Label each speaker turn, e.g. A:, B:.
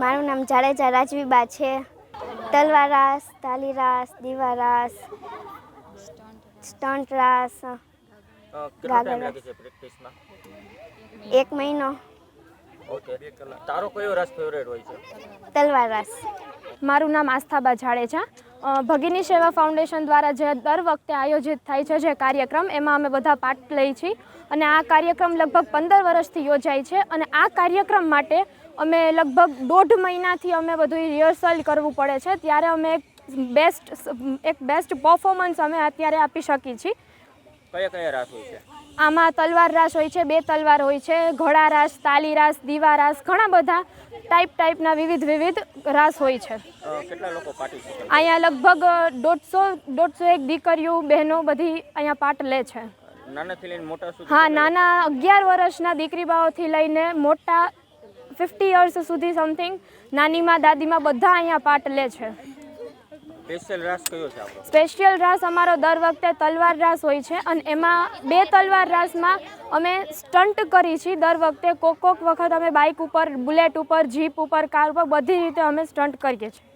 A: મારું નામ જાડેજા રાજવીબા છે. તલવાર રાસ તાલી રાસ દીવા રાસ સ્ટન્ટ રાસ એક મહિનો.
B: ઓકે. તારો કયો રસ ફેવરેટ હોય છે?
A: તલવાર રાસ
C: મારું નામ આસ્થાબા જાડેજા. ભગીની સેવા ફાઉન્ડેશન દ્વારા જે દર વખતે આયોજિત થાય છે જે કાર્યક્રમ, એમાં અમે બધા પાર્ટ લઈ છીએ. અને આ કાર્યક્રમ લગભગ પંદર વર્ષથી યોજાય છે અને આ કાર્યક્રમ માટે અમે લગભગ દોઢ મહિનાથી અમે બધું રિહર્સલ કરવું પડે છે. ત્યારે અમે એક બેસ્ટ એક બેસ્ટ પરફોર્મન્સ અમે અત્યારે આપી શકીએ છીએ.
B: કયા કયા રાસ હોય છે?
C: આમાં તલવાર રાસ હોય છે બે તલવાર હોય છે ઘોડા રાસ તાલી રાસ દીવા રાસ ઘણા બધા ટાઈપ ટાઈપના વિવિધ વિવિધ રાસ હોય છે.
B: કેટલા લોકો પાર્ટિસિપેટ
C: અહીંયા લગભગ દોઢસો દોઢસો એક દીકરીઓ બહેનો બધી અહીંયા પાર્ટ લે છે.
B: નાનાથી લઈને મોટા સુધી
C: હા નાના અગિયાર વર્ષના દીકરીબાઓથી લઈને મોટા ફિફ્ટી યર્સ સુધી સમથિંગ નાનીમાં દાદીમાં બધા અહીંયા પાર્ટ લે છે.
B: સ્પેશિયલ રાસ કયો છે આપણો?
C: સ્પેશિયલ રાસ અમારો દર વખતે તલવાર રાસ હોય છે અને એમાં બે તલવાર રાસમાં અમે સ્ટન્ટ કરી છીએ. દર વખતે કોક કોક વખત અમે બાઇક ઉપર બુલેટ ઉપર જીપ ઉપર કાર ઉપર બધી રીતે અમે સ્ટન્ટ કરીએ છીએ.